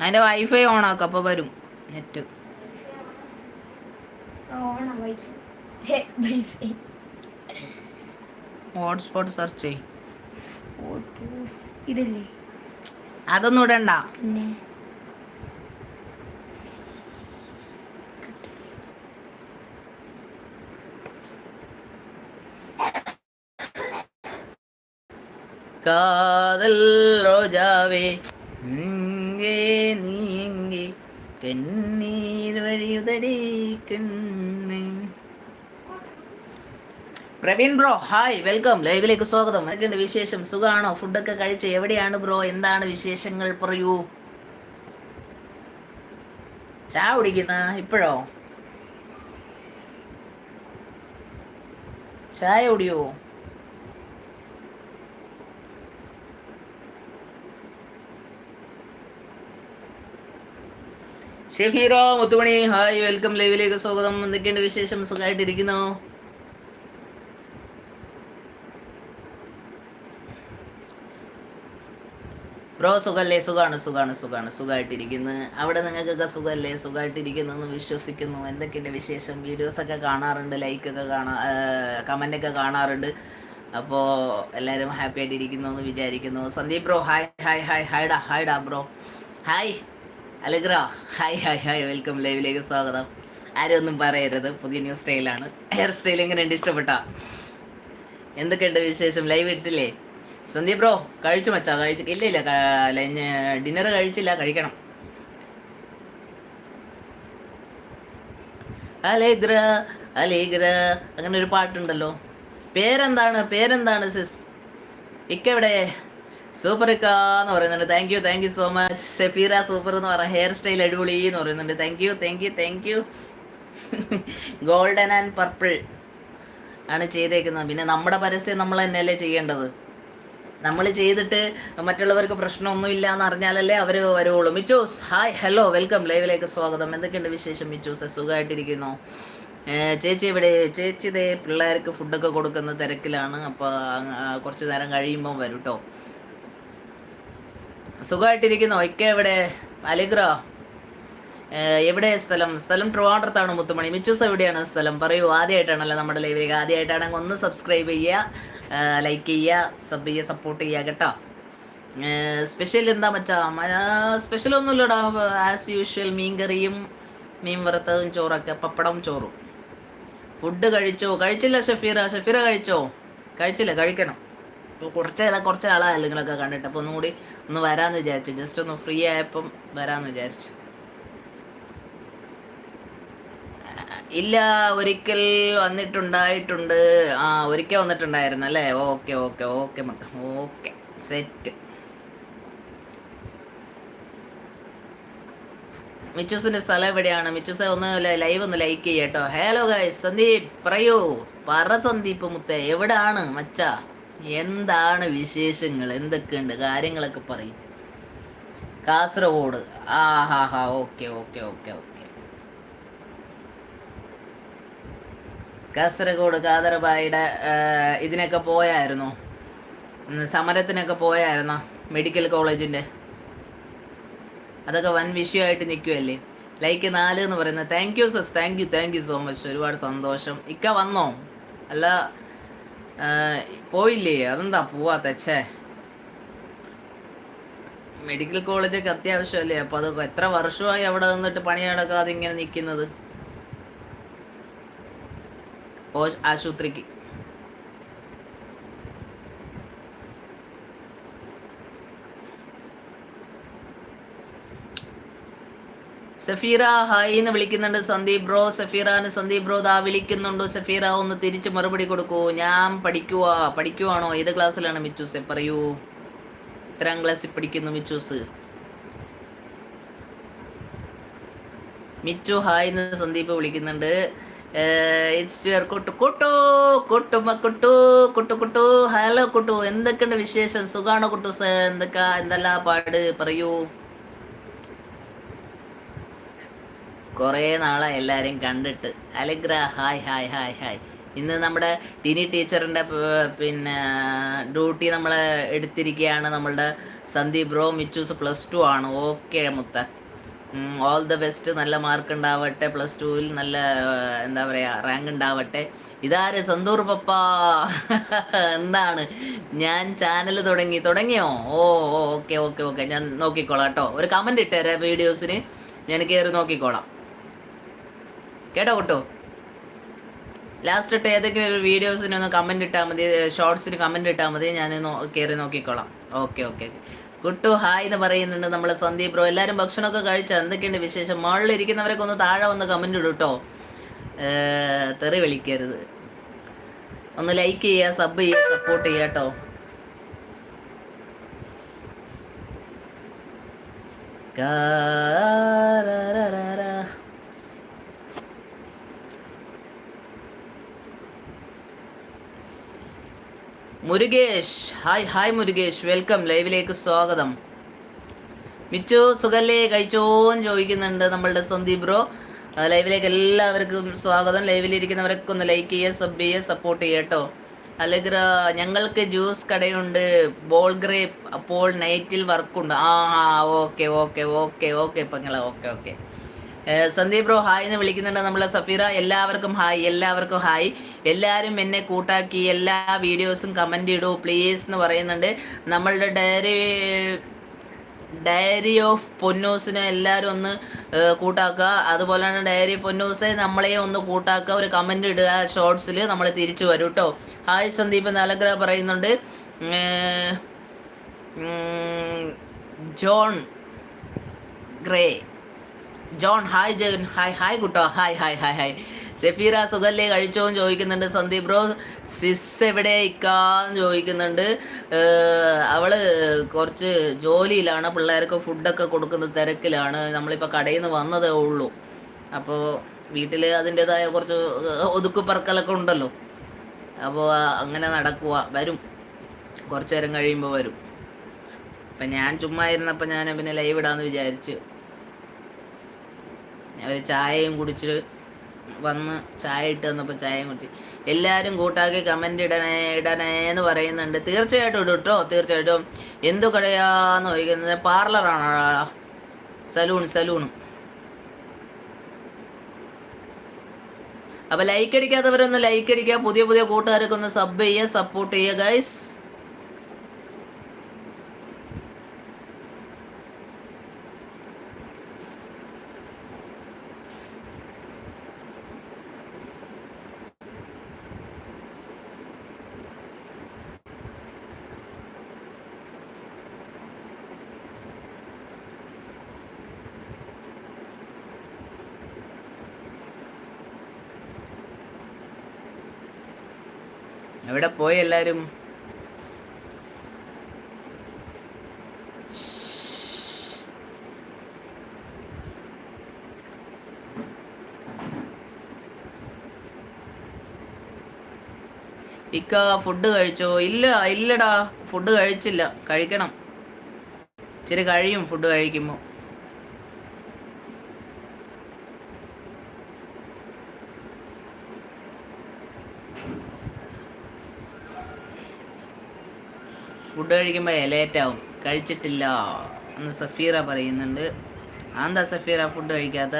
അതിന്റെ wifi on ആക്കും അപ്പൊ വരും നെറ്റ്. ഹോട്ട്സ്പോട്ട് സെർച്ച് ചെയ്യും. അതൊന്നും ഇടണ്ട. കാതൽ റോജാവേ നീങ്ങേ നീങ്ങി കണ്ണീർ വഴിയുതരീക്കുന്നേ പ്രവീൺ ബ്രോ ഹായ് വെൽക്കം. ലൈവിലേക്ക് സ്വാഗതം. എന്തൊക്കെയുണ്ട് വിശേഷം? സുഖമാണോ ഫുഡൊക്കെ കഴിച്ച്? എവിടെയാണ് ബ്രോ? എന്താണ് വിശേഷങ്ങൾ പറയൂ. ചാ കുടിക്കുന്ന? ഇപ്പോഴോ? ചായ കുടിയോ? ഷെഫീറോ മുത്തുമണി. ഹായ് വെൽക്കം ലൈവിലേക്ക് സ്വാഗതം. എന്തൊക്കെയുണ്ട് വിശേഷം? സുഖമായിട്ടിരിക്കുന്നു? ബ്രോ സുഖല്ലേ? സുഖാണ് സുഖാണ് സുഖാണ്. സുഖമായിട്ടിരിക്കുന്നു അവിടെ നിങ്ങൾക്കൊക്കെ സുഖമല്ലേ സുഖമായിട്ടിരിക്കുന്നു എന്ന് വിശ്വസിക്കുന്നു. എന്തൊക്കെയുണ്ട് വിശേഷം? വീഡിയോസൊക്കെ കാണാറുണ്ട് ലൈക്കൊക്കെ കാണാ കമന്റൊക്കെ കാണാറുണ്ട്. അപ്പോൾ എല്ലാവരും ഹാപ്പി ആയിട്ടിരിക്കുന്നു എന്ന് വിചാരിക്കുന്നു. Sandeep bro hi hi hi ഹായ്ഡാ ഹായ്ഡാ bro. Hi. Allegra hi hi hi welcome ലൈവിലേക്ക് സ്വാഗതം. ആരും ഒന്നും പറയരുത് പുതിയ ന്യൂ സ്റ്റൈലാണ് ഹെയർ സ്റ്റൈൽ എങ്ങനെ ഉണ്ട് ഇഷ്ടപ്പെട്ടാ? എന്തൊക്കെയുണ്ട് വിശേഷം? ലൈവ് എടുത്തില്ലേ? സന്ദീപ് ബ്രോ കഴിച്ചു മച്ചാ കഴിച്ചു. ഇല്ല ഇല്ല ഡിന്നർ കഴിച്ചില്ല കഴിക്കണം. അലേഗ്ര അലേഗ്ര അങ്ങനെ ഒരു പാട്ടുണ്ടല്ലോ. പേരെന്താണ്? പേരെന്താണ് സിസ് ഇക്ക എവിടെ? സൂപ്പർ ഇക്ക എന്ന് പറയുന്നുണ്ട്. Thank you thank you so much Shefeera super എന്ന് പറയാം ഹെയർ സ്റ്റൈൽ അടിപൊളി എന്ന് പറയുന്നുണ്ട്. Thank you thank you thank you golden and purple ആണ് ചെയ്തേക്കുന്നത്. പിന്നെ നമ്മുടെ പരസ്യം നമ്മൾ തന്നെയല്ലേ ചെയ്യേണ്ടത്. നമ്മൾ ചെയ്തിട്ട് മറ്റുള്ളവർക്ക് പ്രശ്നമൊന്നുമില്ല എന്ന് അറിഞ്ഞാലല്ലേ അവർ വരുവുള്ളൂ. മിച്ചൂസ് ഹായ് ഹലോ വെൽക്കം ലൈവിലേക്ക് സ്വാഗതം. എന്തൊക്കെയുണ്ട് വിശേഷം മിച്ചൂസ്? സുഖമായിട്ടിരിക്കുന്നു. ചേച്ചി ഇവിടെ ചേച്ചി ഇതേ പിള്ളേർക്ക് ഫുഡൊക്കെ കൊടുക്കുന്ന തിരക്കിലാണ്. അപ്പോൾ കുറച്ച് നേരം കഴിയുമ്പോൾ വരും കേട്ടോ സുഖമായിട്ടിരിക്കുന്നു. ഒക്കെ എവിടെ അലിഗ്രോ. എവിടെ സ്ഥലം? സ്ഥലം ട്രിവാൻഡ്രത്താണ് മുത്തുമണി. മിച്ചൂസ് എവിടെയാണ് സ്ഥലം? പറയൂ. ആദ്യമായിട്ടാണല്ലോ നമ്മുടെ ലൈവിലേക്ക് ആദ്യമായിട്ടാണെങ്കിൽ ഒന്ന് സബ്സ്ക്രൈബ് ചെയ്യുക ലൈക്ക് ചെയ്യുക സബ് ചെയ്യുക സപ്പോർട്ട് ചെയ്യുക കേട്ടോ. സ്പെഷ്യൽ എന്താ മച്ചാ? സ്പെഷ്യൽ ഒന്നുമില്ലടാ. ആസ് യൂഷ്വൽ മീൻ കറിയും മീൻ വറുത്തതും ചോറൊക്കെ പപ്പടം ചോറും. ഫുഡ് കഴിച്ചോ? കഴിച്ചില്ല ഷഫീറ. ഷഫീറ കഴിച്ചോ? കഴിച്ചില്ല. കഴിക്കണം. കുറച്ച് കുറച്ച് ആളായല്ലോ നിങ്ങളൊക്കെ കണ്ടിട്ട്. അപ്പോൾ ഒന്നും കൂടി ഒന്ന് വരാമെന്ന് വിചാരിച്ചു. ജസ്റ്റ് ഒന്ന് ഫ്രീ ആയപ്പം വരാമെന്ന് വിചാരിച്ചു. ഇല്ല ഒരിക്കൽ വന്നിട്ടുണ്ടായിട്ടുണ്ട്. ആ ഒരിക്കൽ വന്നിട്ടുണ്ടായിരുന്നു അല്ലേ? ഓക്കെ ഓക്കെ ഓക്കെ മൊത്തം ഓക്കെ സെറ്റ് മിച്ചൂസിന്റെ സ്ഥലം എവിടെയാണ്? മിച്ചൂസെ ഒന്ന് ലൈവ് ഒന്ന് ലൈക്ക് ചെയ്യട്ടോ ഹലോ ഗൈസ് സന്ദീപ് പറയൂ. പറ സന്ദീപ് മുത്തേ എവിടാണ് മച്ച? എന്താണ് വിശേഷങ്ങൾ? എന്തൊക്കെയുണ്ട്? കാര്യങ്ങളൊക്കെ പറയും. കാസർഗോഡ്. ആ ഹാ ഹാ okay okay okay okay. Kasaragod കാദർബായിയുടെ ഇതിനൊക്കെ പോയായിരുന്നോ? സമരത്തിനൊക്കെ പോയായിരുന്നോ? മെഡിക്കൽ കോളേജിന്റെ അതൊക്കെ വൻ വിഷയമായിട്ട് നിൽക്കുമല്ലേ ലൈക്ക് നാല് എന്ന് പറയുന്നത്. Thank you സസ് thank you thank you so much. ഒരുപാട് സന്തോഷം. ഇക്ക വന്നോ? അല്ല പോയില്ലേ? അതെന്താ പോവാത്ത മെഡിക്കൽ കോളേജൊക്കെ അത്യാവശ്യമല്ലേ അപ്പോൾ അതൊക്കെ എത്ര വർഷമായി അവിടെ നിന്നിട്ട് പണി നടക്കാതെ ഇങ്ങനെ നിൽക്കുന്നത്? ആശുപത്രിക്ക്. സഫീറ ഹായ് എന്ന് വിളിക്കുന്നുണ്ട്. സന്ദീപ് ബ്രോ സഫീറാന് സന്ദീപ് ബ്രോ ദാ വിളിക്കുന്നുണ്ട്. സഫീറ ഒന്ന് തിരിച്ച് മറുപടി കൊടുക്കൂ. ഞാൻ പഠിക്കുവാ. പഠിക്കുവാണോ? ഏത് ക്ലാസ്സിലാണ് മിച്ചൂസ്? പറയൂ. എത്രാം ക്ലാസ്സിൽ പഠിക്കുന്നു മിച്ചൂസ്? മിച്ചു ഹായ് എന്ന് സന്ദീപ് വിളിക്കുന്നുണ്ട്. ഇറ്റ്സ് കുട്ടു ഹലോ കുട്ടു എന്തൊക്കെയുണ്ട് വിശേഷം? സുഖാണോ കുട്ടു എന്തൊക്കെ എന്തെല്ലാം പാട്? പറയൂ. കുറേ നാളെ എല്ലാവരെയും കണ്ടിട്ട്. അലഗ്ര ഹായ് ഹായ് ഹായ് ഹായ്. ഇന്ന് നമ്മുടെ ടിനി ടീച്ചറിന്റെ പിന്നെ ഡ്യൂട്ടി നമ്മൾ എടുത്തിരിക്കുകയാണ് നമ്മളുടെ Sandeep bro Michu's plus two ആണ്. ഓക്കെ മുത്ത. ഓൾ ദ ബെസ്റ്റ് നല്ല മാർക്ക് ഉണ്ടാവട്ടെ. പ്ലസ് ടുവിൽ നല്ല എന്താ പറയുക റാങ്ക് ഉണ്ടാവട്ടെ. ഇതാര്? സന്തൂർ പപ്പ. എന്താണ്? ഞാൻ ചാനൽ തുടങ്ങി. തുടങ്ങിയോ? ഓ ഓക്കെ ഓക്കെ ഓക്കെ. ഞാൻ നോക്കിക്കോളാം കേട്ടോ. ഒരു കമന്റ് ഇട്ടേരെ വീഡിയോസിന് ഞാൻ കയറി നോക്കിക്കോളാം. കേട്ടോ കേട്ടോ? ലാസ്റ്റ് ഇട്ട് ഏതെങ്കിലും ഒരു വീഡിയോസിന് ഒന്ന് കമന്റ് ഇട്ടാൽ മതി ഷോർട്സിന് കമന്റ് ഇട്ടാൽ മതി ഞാൻ കയറി നോക്കിക്കോളാം. ഓക്കെ ഓക്കെ കുട്ടു ഹായ് എന്ന് പറയുന്നുണ്ട് നമ്മളെ സന്ദീപ് ബ്രോ എല്ലാവരും ഭക്ഷണമൊക്കെ കഴിച്ച? എന്തൊക്കെയുണ്ട് വിശേഷം? മുകളിൽ ഇരിക്കുന്നവരൊക്കെ ഒന്ന് താഴെ വന്ന് കമന്റ് ഇടും കേട്ടോ തെറി വിളിക്കരുത്. ഒന്ന് ലൈക്ക് ചെയ്യുക സബ് ചെയ്യുക സപ്പോർട്ട് ചെയ്യുക കേട്ടോ കാരരരര. Murukesh. Hi hi Murukesh. Welcome. ലൈവിലേക്ക് സ്വാഗതം. മിച്ചു സുഖല്ലേ? കഴിച്ചോന്ന് ചോദിക്കുന്നുണ്ട് നമ്മളുടെ സന്ദീപ് ബ്രോ. ലൈവിലേക്ക് എല്ലാവർക്കും സ്വാഗതം. ലൈവിലിരിക്കുന്നവരൊക്കെ ഒന്ന് ലൈക്ക് ചെയ്യുക സബ് ചെയ്യുക സപ്പോർട്ട് ചെയ്യുക കേട്ടോ. അലഗ്ര ഞങ്ങൾക്ക് ജ്യൂസ് കടയുണ്ട്. ബോൾ ഗ്രേപ്പ് അപ്പോൾ നൈറ്റിൽ വർക്കുണ്ട് ആ ഓക്കെ ഓക്കെ ഓക്കെ ഓക്കെ പെങ്ങളെ okay okay Sandeep bro hi എന്ന് വിളിക്കുന്നുണ്ട് നമ്മളെ സഫീറ. എല്ലാവർക്കും ഹായ് എല്ലാവർക്കും ഹായ്. എല്ലാവരും എന്നെ കൂട്ടാക്കി എല്ലാ വീഡിയോസും കമന്റ് ഇടൂ പ്ലീസ് എന്ന് പറയുന്നുണ്ട്. നമ്മളുടെ ഡയറി ഡയറി ഓഫ് പൊന്നൂസിനെ എല്ലാവരും ഒന്ന് കൂട്ടാക്കുക. അതുപോലെ തന്നെ ഡയറി പൊന്നൂസെ നമ്മളെ ഒന്ന് കൂട്ടാക്കുക. ഒരു കമന്റ് ഇടുക ഷോർട്സിൽ നമ്മൾ തിരിച്ചു വരും കേട്ടോ ഹായ് സന്ദീപ് നലഗ്ര പറയുന്നുണ്ട്. John Grey. John hi John hi hi കുട്ടോ hi hi hi hi. Shefeera സുഖല്ലേ? കഴിച്ചോന്ന് ചോദിക്കുന്നുണ്ട്. സന്ദീപ് ബ്രോ സിസ് എവിടെ? ഇക്കാന്ന് ചോദിക്കുന്നുണ്ട്. അവൾ കുറച്ച് ജോലിയിലാണ്. പിള്ളേർക്ക് ഫുഡൊക്കെ കൊടുക്കുന്ന തിരക്കിലാണ്. നമ്മളിപ്പോൾ കടയിൽ നിന്ന് വന്നതേ ഉള്ളൂ. അപ്പോൾ വീട്ടിൽ അതിന്റെതായ കുറച്ച് ഒതുക്കുപറക്കലൊക്കെ ഉണ്ടല്ലോ. അപ്പോൾ അങ്ങനെ നടക്കുക വരും. കുറച്ച് നേരം കഴിയുമ്പോൾ വരും. അപ്പം ഞാൻ ചുമ്മാ ഇരുന്നപ്പോൾ ഞാൻ പിന്നെ ലൈവ് ഇടാമെന്ന് വിചാരിച്ചു. ഒരു ചായയും കുടിച്ച് വന്ന് ചായ ഇട്ട് വന്നപ്പോൾ ചായയും കുടിച്ച്. എല്ലാവരും കൂട്ടാക്കി കമന്റ് ഇടണേ ഇടണേ എന്ന് പറയുന്നുണ്ട്. തീർച്ചയായിട്ടും ഇടും കേട്ടോ തീർച്ചയായിട്ടും. എന്തു കടയാന്ന് ചോദിക്കുന്നത്? പാർലറാണോ സലൂൺ സലൂൺ അപ്പോൾ ലൈക്ക് അടിക്കാത്തവരൊന്ന് ലൈക്ക് അടിക്കുക പുതിയ പുതിയ കൂട്ടുകാരൊക്കെ ഒന്ന് സബ് ചെയ്യുക സപ്പോർട്ട് ചെയ്യുക ഗൈസ് എവിടെ പോയി എല്ലാരും? ഇക്ക ഫുഡ് കഴിച്ചോ? ഇല്ല ഇല്ലടാ. ഫുഡ് കഴിച്ചില്ല. കഴിക്കണം. ഇച്ചിരി കഴിയും ഫുഡ് കഴിക്കുമ്പോൾ ഫുഡ് കഴിക്കുമ്പോൾ ലേറ്റാവും കഴിച്ചിട്ടില്ല. എന്ന് സഫീറ പറയുന്നുണ്ട്. എന്താ സഫീറ ഫുഡ് കഴിക്കാത്ത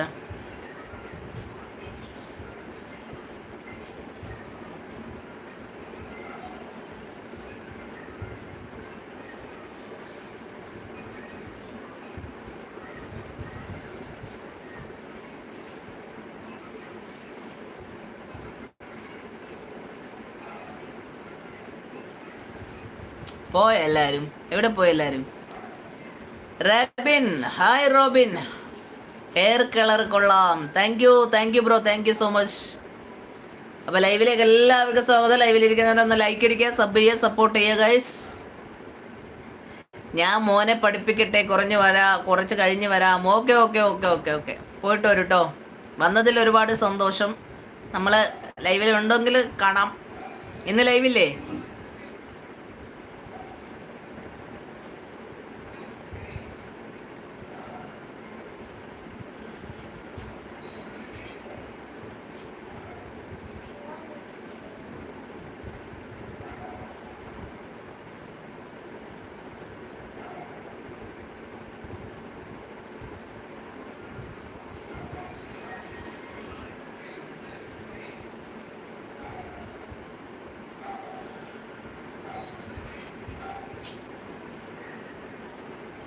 പോയ എല്ലാരും? എവിടെ പോയി എല്ലാരും? Robin hi Robin. Hair colour കൊള്ളാം. Thank you thank you bro thank you so much അപ്പൊ ലൈവിലേക്ക് എല്ലാവർക്കും സ്വാഗതം. ലൈവിലിരിക്കുന്നവരൊന്ന് ലൈക്ക് അടിക്കുക സബ് ചെയ്യുക സപ്പോർട്ട് ചെയ്യുക ഗൈസ് ഞാൻ മോനെ പഠിപ്പിക്കട്ടെ കുറഞ്ഞു വരാ കുറച്ച് കഴിഞ്ഞ് വരാം. Okay okay okay okay okay പോയിട്ട് വരും കേട്ടോ വന്നതിൽ ഒരുപാട് സന്തോഷം. നമ്മൾ ലൈവിൽ ഉണ്ടെങ്കിൽ കാണാം. ഇന്ന് ലൈവില്ലേ?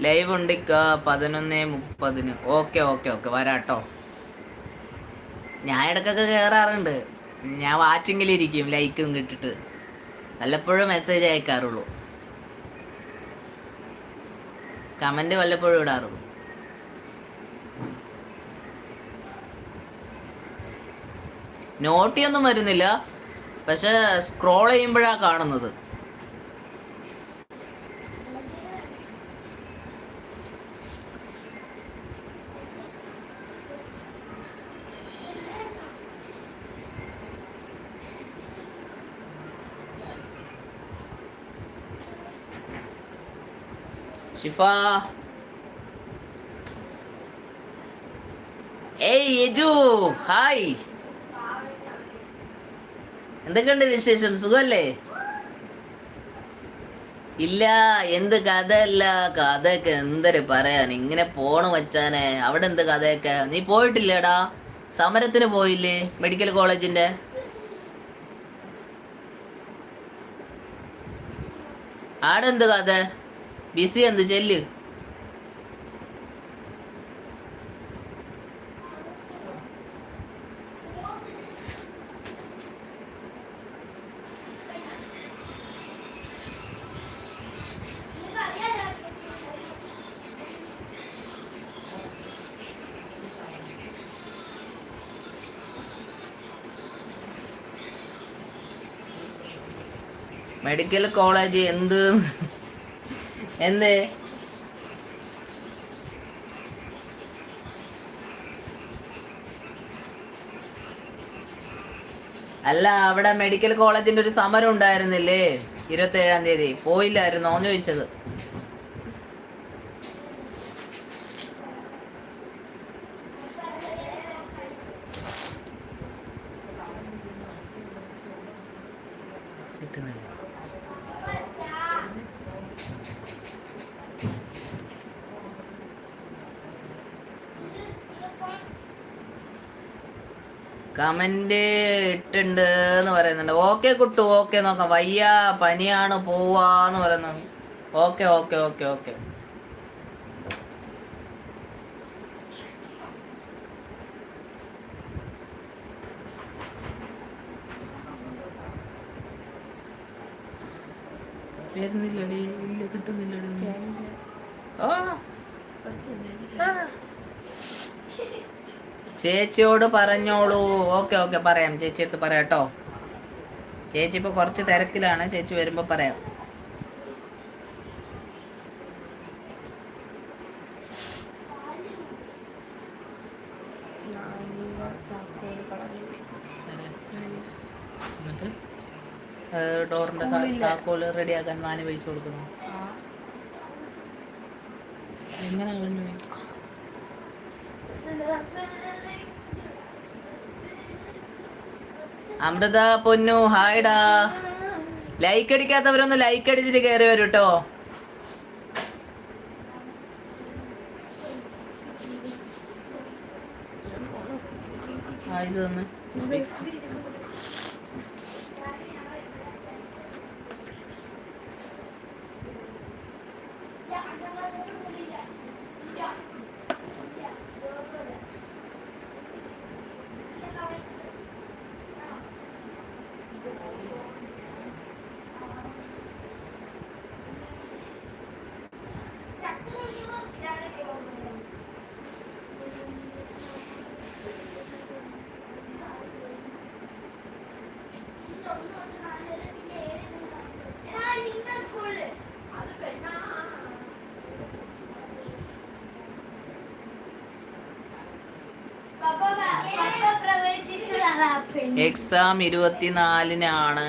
ലൈവ് ഉണ്ട് പതിനൊന്ന് മുപ്പതിന്. ഓക്കെ ഓക്കെ ഓക്കെ വരാട്ടോ. ഞാൻ ഇടക്കൊക്കെ കയറാറുണ്ട് ഞാൻ വാച്ചിങ്ങിലിരിക്കും ലൈക്കും കിട്ടിട്ട് വല്ലപ്പോഴും മെസ്സേജ് അയക്കാറുള്ളൂ. കമന്റ് വല്ലപ്പോഴും ഇടാറുള്ളൂ. നോട്ടിയൊന്നും വരുന്നില്ല. പക്ഷെ സ്ക്രോൾ ചെയ്യുമ്പോഴാണ് കാണുന്നത്. ഷിഫ ഏയ് യജു ഹായ്. എന്തൊക്കെയുണ്ട് വിശേഷം? സുഖമല്ലേ? ഇല്ല എന്ത് കഥയല്ല? കഥയൊക്കെ എന്തൊരു പറയാൻ? ഇങ്ങനെ പോണു വച്ചാനെ. അവിടെ എന്ത് കഥയൊക്കെ? നീ പോയിട്ടില്ലേടാ? സമരത്തിന് പോയില്ലേ? മെഡിക്കൽ കോളേജിന്റെ? ആടെന്ത് കഥ? ബിസി എന്ത് ചെല്ല്? മെഡിക്കൽ കോളേജ് എന്ത്? എന്ത്? അല്ല അവിടെ മെഡിക്കൽ കോളേജിന്റെ ഒരു സമരം ഉണ്ടായിരുന്നില്ലേ? ഇരുപത്തി ഏഴാം തീയതി. പോയില്ലായിരുന്നോ? ചോദിച്ചത്. കമന്റ് ഇട്ടുണ്ട് എന്ന് പറയുന്നുണ്ട്. ഓക്കെ കുട്ടു ഓക്കെ നോക്കാം. വയ്യ പനിയാണ് പോവാന്ന് പറയുന്നത്. Okay okay okay okay. വരുന്നില്ലടി ഇല്ല കിട്ടുന്നില്ലടി. ഓ. ആ. ചേച്ചിയോട് പറഞ്ഞോളൂ. ഓക്കെ ഓക്കെ പറയാം. ചേച്ചി അടുത്ത് പറയാട്ടോ ചേച്ചി ഇപ്പോൾ കുറച്ച് തിരക്കിലാണ്. ചേച്ചി വരുമ്പോൾ പറയാം. ഡോറിന്റെ താക്കോൽ റെഡിയാക്കാൻ നാല് പൈസ കൊടുക്കണോ? എങ്ങനെ കളഞ്ഞു അമൃത പൊന്നു ഹായ്ഡാ ലൈക്ക് അടിക്കാത്തവരൊന്ന് ലൈക്ക് അടിച്ചിട്ട് കയറി വരും കേട്ടോ എക്സാം ഇരുപത്തിനാലിനാണ്.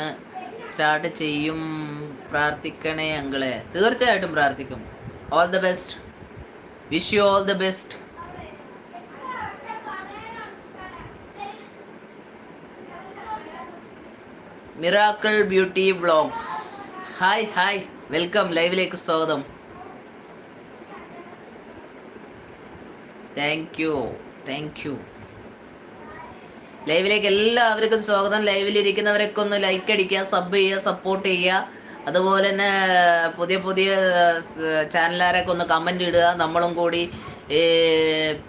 സ്റ്റാർട്ട് ചെയ്യും. പ്രാർത്ഥിക്കണേ അങ്കളെ. തീർച്ചയായിട്ടും പ്രാർത്ഥിക്കും. All the best wish you all the best miracle beauty vlogs hi hi welcome ലൈവിലേക്ക് സ്വാഗതം. താങ്ക് യു താങ്ക് യു ലൈവിലേക്ക് എല്ലാവർക്കും സ്വാഗതം. ലൈവിൽ ഇരിക്കുന്നവരൊക്കെ ഒന്ന് ലൈക്ക് അടിക്കുക സബ് ചെയ്യുക സപ്പോർട്ട് ചെയ്യുക. അതുപോലെ തന്നെ പുതിയ പുതിയ ചാനലുകാരൊക്കെ ഒന്ന് കമന്റ് ഇടുക. നമ്മളും കൂടി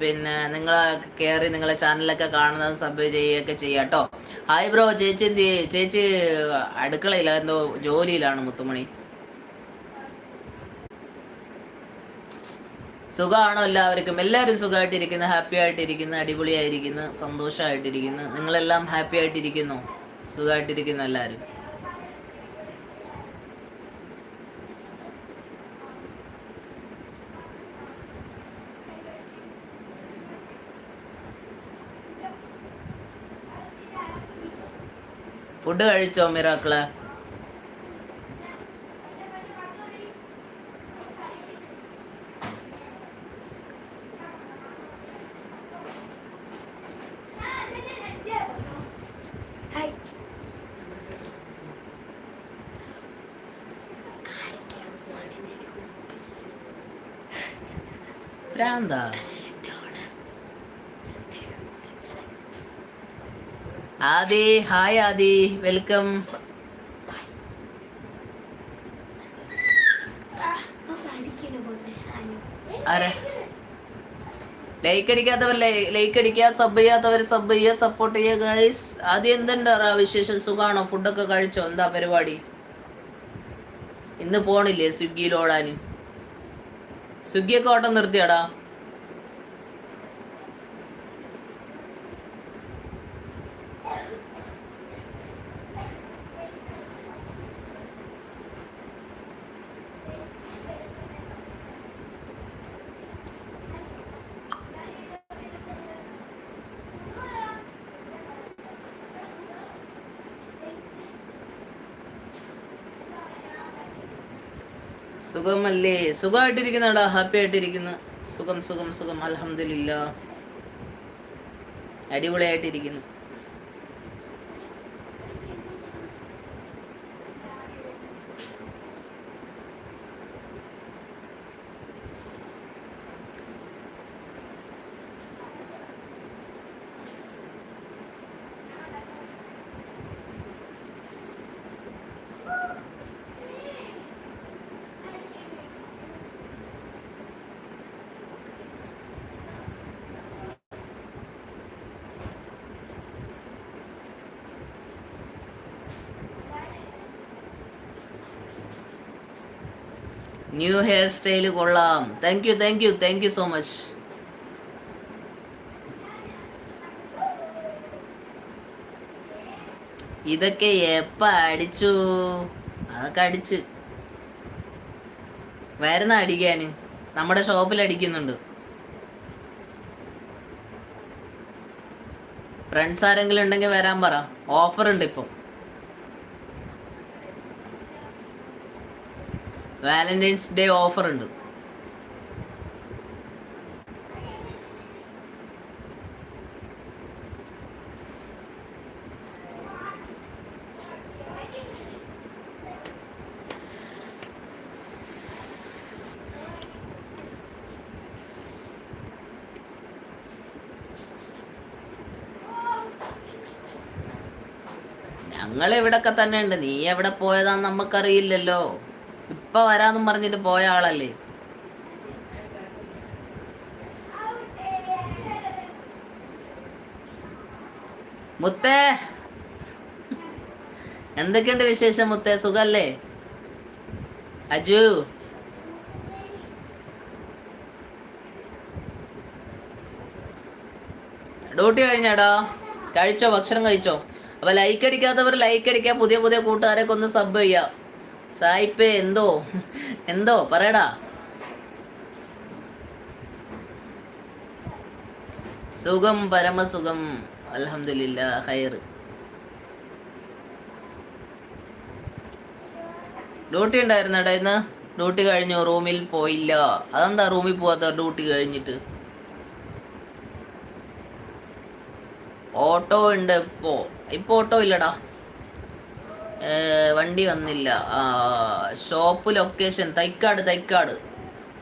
പിന്നെ നിങ്ങൾ കയറി നിങ്ങളെ ചാനലൊക്കെ കാണുന്നത് സബ് ചെയ്യുകയൊക്കെ ചെയ്യുക കേട്ടോ ഹായ് ബ്രോ ചേച്ചി ചേച്ചി അടുക്കളയില്ല എന്തോ ജോലിയിലാണ് മുത്തുമണി. സുഖമാണോ എല്ലാവർക്കും? എല്ലാവരും സുഖമായിട്ടിരിക്കുന്നു ഹാപ്പി ആയിട്ടിരിക്കുന്നു അടിപൊളിയായിരിക്കുന്നു സന്തോഷമായിട്ടിരിക്കുന്നു നിങ്ങളെല്ലാം ഹാപ്പി ആയിട്ടിരിക്കുന്നു? സുഖമായിട്ടിരിക്കുന്നു എല്ലാവരും. ഫുഡ് കഴിച്ചോ മിറാക്കൾ ഹായ് പ്രാന്താ ആദി ഹായ് ആദി വെൽക്കം. ആരെ? ലൈക്ക് അടിക്കാത്തവർ ലൈക്ക് അടിക്കുക സബ് ചെയ്യാത്തവർ സബ് ചെയ്യുക സപ്പോർട്ട് ചെയ്യുക ഗൈസ് ആദ്യം എന്തുണ്ടാ വിശേഷം? സുഖാണോ? ഫുഡൊക്കെ കഴിച്ചോ? എന്താ പരിപാടി? ഇന്ന് പോണില്ലേ സ്വിഗ്ഗിയിൽ ഓടാൻ? സ്വിഗ്ഗിയൊക്കെ ഓട്ടം നിർത്തിയാടാ? സുഖമല്ലേ? സുഖമായിട്ടിരിക്കുന്നടാ ഹാപ്പി ആയിട്ടിരിക്കുന്നു. സുഖം സുഖം സുഖം. അലഹമില്ല അടിപൊളിയായിട്ടിരിക്കുന്നു. ന്യൂ ഹെയർ സ്റ്റൈൽ കൊള്ളാം. Thank you thank you thank you so much ഇതൊക്കെ എപ്പ അടിച്ചു? അതൊക്കെ അടിച്ച്. വരുന്ന അടിക്കാന്. നമ്മുടെ ഷോപ്പിൽ അടിക്കുന്നുണ്ട്. ഫ്രണ്ട്സ് ആരെങ്കിലും ഉണ്ടെങ്കിൽ വരാൻ പറ. ഓഫർ ഉണ്ട് ഇപ്പം. വാലന്റൈൻസ് ഡേ ഓഫർ ഉണ്ട് ഞങ്ങൾ ഇവിടൊക്കെ തന്നെ ഉണ്ട് നീ എവിടെ പോയതാന്ന് നമുക്കറിയില്ലല്ലോ ഇപ്പൊ വരാന്നും പറഞ്ഞിട്ട് പോയ ആളല്ലേ? മുത്തേ. എന്തൊക്കെയുണ്ട് വിശേഷം മുത്തേ? സുഖല്ലേ? അജു. ഡ്യൂട്ടി കഴിഞ്ഞാടോ. കഴിച്ചോ? ഭക്ഷണം കഴിച്ചോ? അപ്പൊ ലൈക്ക് അടിക്കാത്തവർ ലൈക്ക് അടിക്കുക പുതിയ പുതിയ കൂട്ടുകാരൊക്കെ ഒന്ന് സബ് ചെയ്യാം. സായിപ്പേ എന്തോ? എന്തോ? പറയടാ. സുഖം പരമസുഖം. അലഹമില്ല ഹൈർ ഡ്യൂട്ടി ഉണ്ടായിരുന്നടാ ഇന്ന്? ഡ്യൂട്ടി കഴിഞ്ഞു റൂമിൽ പോയില്ല. അതെന്താ റൂമിൽ പോവാത്ത ഡ്യൂട്ടി കഴിഞ്ഞിട്ട്? ഓട്ടോ ഉണ്ട് ഇപ്പോ. ഇപ്പൊ ഓട്ടോ ഇല്ലടാ. വണ്ടി വന്നില്ല. Shop location Thycaud Thycaud.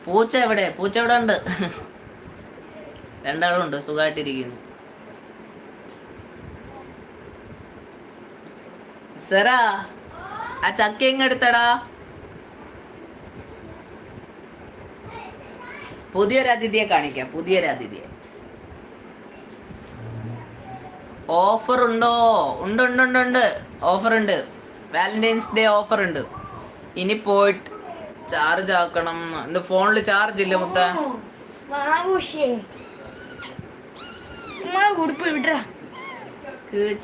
പൂച്ച എവിടെ? പൂച്ച എവിടെ ഉണ്ട്? രണ്ടാളുണ്ട് സുഖമായിട്ടിരിക്കുന്നു സെറാ ആ ചക്ക എങ്ങെടുത്തടാ പുതിയൊരു അതിഥിയെ കാണിക്കാം പുതിയൊരു ഓഫർ ഉണ്ടോ? ഉണ്ട് ഉണ്ട് ഉണ്ട് ഉണ്ട്. ഓഫർ ഉണ്ട്. വാലന്റൈൻസ് ഡേ ഓഫർ ഉണ്ട് ഇനി പോയിട്ട് ചാർജ് ആക്കണം. എന്ത് ഫോണിൽ ചാർജ് ഇല്ല മുത്ത?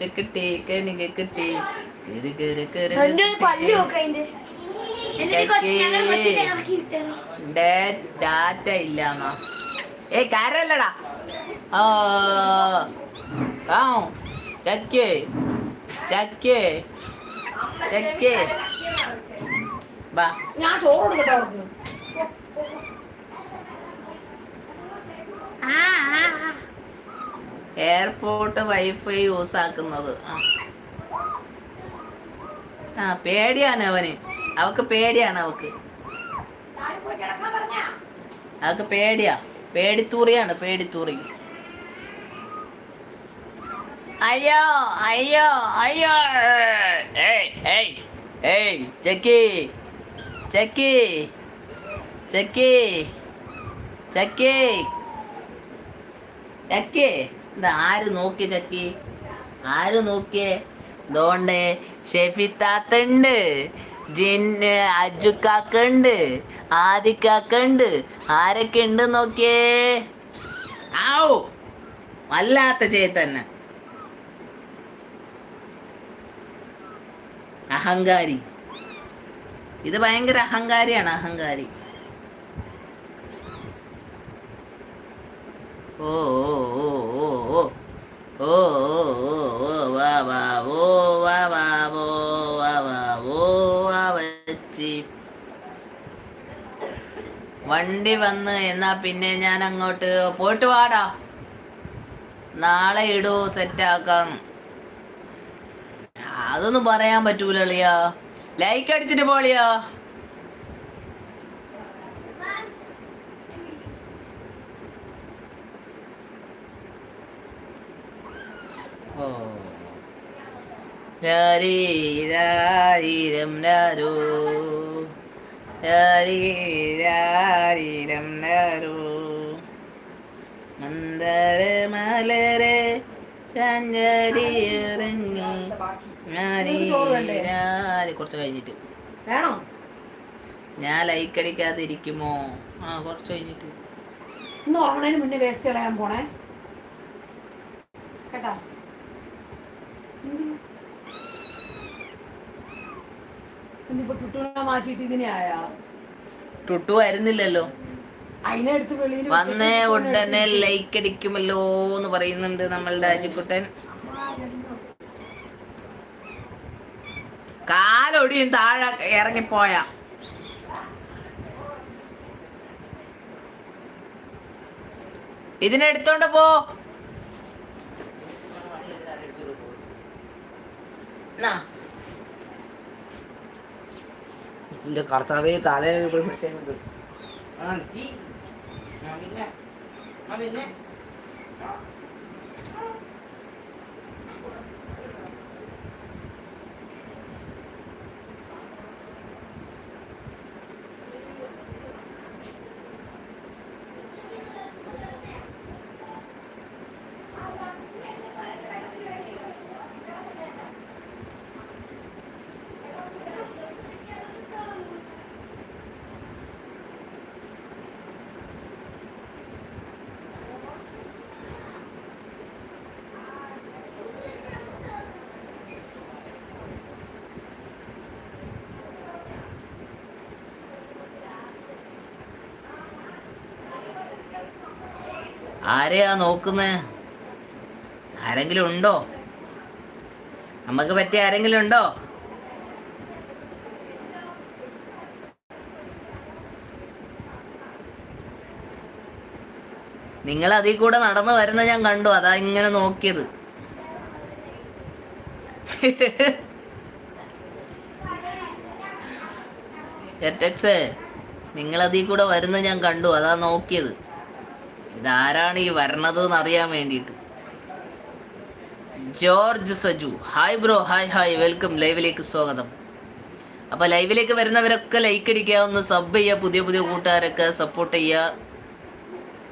കിട്ടി കനിക കിട്ടി കിരി കിരി കിരി ഡാറ്റ ഇല്ലാന്നാ. ഏ കരല്ലടാ ആ. ചക്കേ ചക്കേ ചക്കേ ബാ ഞാൻ ചോറ് കൊടുക്കട്ടെ അവർക്ക്. എയർപോർട്ട് വൈഫൈ യൂസ് ആക്കുന്നത് ആ. ആ പേടിയാണ് അവന്. അവക്ക് പേടിയാണ് അവക്ക്. അവക്ക് പേടിയാ. പേടിത്തൂറിയാണ് പേടിത്തൂറി. അയ്യോ അയ്യോ അയ്യോ. ഏയ് ഏയ് ഏയ് ചെക്കി ചെക്കി ചെക്കി ചെക്കി ചക്കേ. ഇത് ആര് നോക്കിയ ചക്കി? ആര് നോക്കിയേ ദോണ്ടേ ഷെഫിത്താത്തുണ്ട് ജിന്ന് അജുക്കാക്കുണ്ട് ആദിക്കാക്കുണ്ട്. ആരൊക്കെ ഉണ്ട് നോക്കിയേ? ആവു വല്ലാത്ത ചേത്തന്നെ അഹങ്കാരി ഇത് ഭയങ്കര അഹങ്കാരിയാണ് അഹങ്കാരി ഓ ഓ ഓ ഓ ഓ വാ വാ ഓ വാ വാ ഓ വാ വാ ഓ വച്ചി വണ്ടി വന്ന് എന്നാ പിന്നെ ഞാൻ അങ്ങോട്ട് പോയിട്ട് വാടാ നാളെ ഇടൂ സെറ്റാക്കാം അതൊന്നും പറയാൻ പറ്റൂലിയാ ലൈക്ക് അടിച്ചിട്ട് പോളിയാ ഓ. മന്ദര മലരെ കുറച്ച് കഴിഞ്ഞിട്ട്. വേണോ? ഞാൻ ലൈക്ക് അടിക്കാതെ ഇരിക്കുമോ ആ കുറച്ച് കഴിഞ്ഞിട്ട്. ഇന്ന് ഉറങ്ങണതിന് മുന്നേ വേസ്റ്റ് കളയാൻ പോണേ. കേട്ടാ? ഇന്നിപ്പോ ടുട്ടുവിനെ മാറ്റിയിട്ട് ഇങ്ങനെ ആയാ? ടുട്ടു വരുന്നില്ലല്ലോ. അതിനെ എടുത്ത് വെളിയിൽ വന്നേ ഉടനെ ലൈക്ക് അടിക്കുമല്ലോ എന്ന് പറയുന്നുണ്ട് നമ്മളുടെ അജുക്കുട്ടൻ. കാലൊടിയും താഴെ ഇറങ്ങിപ്പോയാ. ഇതിനെ എടുത്തോണ്ട് പോ. എന്റെ കർത്താവ് തല പിടിച്ചത് ആ പിന്നെ. ആ പിന്നെ. ആരെയാ നോക്കുന്നത് ആരെങ്കിലും ഉണ്ടോ നമുക്ക് പറ്റിയ ആരെങ്കിലും ഉണ്ടോ നിങ്ങൾ അതിൽ കൂടെ നടന്നു വരുന്ന ഞാൻ കണ്ടു. അതാ ഇങ്ങനെ നോക്കിയത്. എറ്റക്സ് നിങ്ങൾ കൂടെ വരുന്ന ഞാൻ കണ്ടു. അതാ നോക്കിയത്. ഇതാരാണ് ഈ വരണത് എന്ന് അറിയാൻ വേണ്ടിയിട്ട്. George Saju. Hi bro hi hi. Welcome. ലൈവിലേക്ക് സ്വാഗതം. അപ്പോൾ ലൈവിലേക്ക് വരുന്നവരൊക്കെ ലൈക്ക് അടിക്കുക ഒന്ന് സബ് ചെയ്യുക പുതിയ പുതിയ കൂട്ടുകാരൊക്കെ സപ്പോർട്ട് ചെയ്യുക.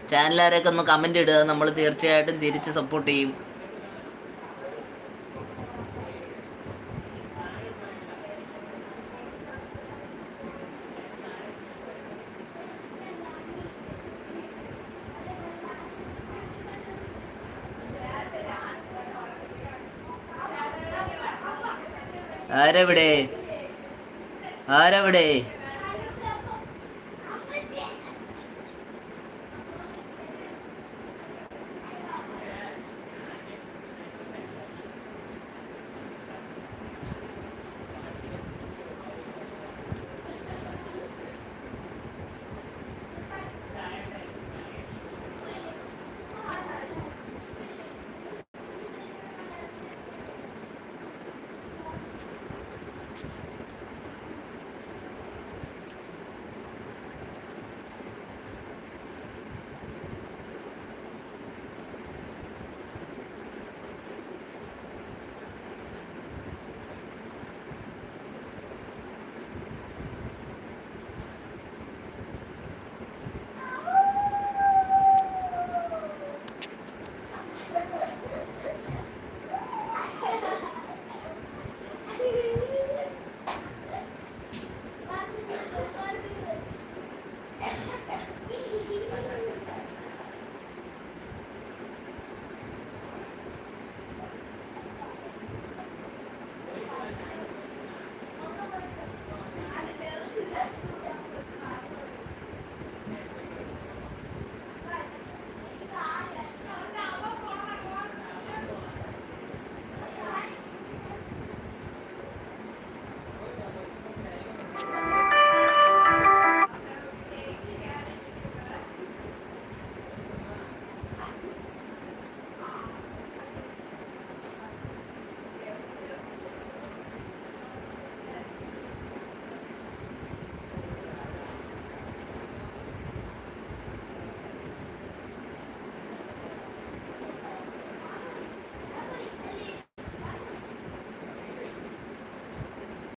ചാനലുകാരൊക്കെ ഒന്ന് കമന്റ് ഇടുക നമ്മൾ തീർച്ചയായിട്ടും തിരിച്ച് സപ്പോർട്ട് ചെയ്യും. ആരവിടെ? ആരവിടെ?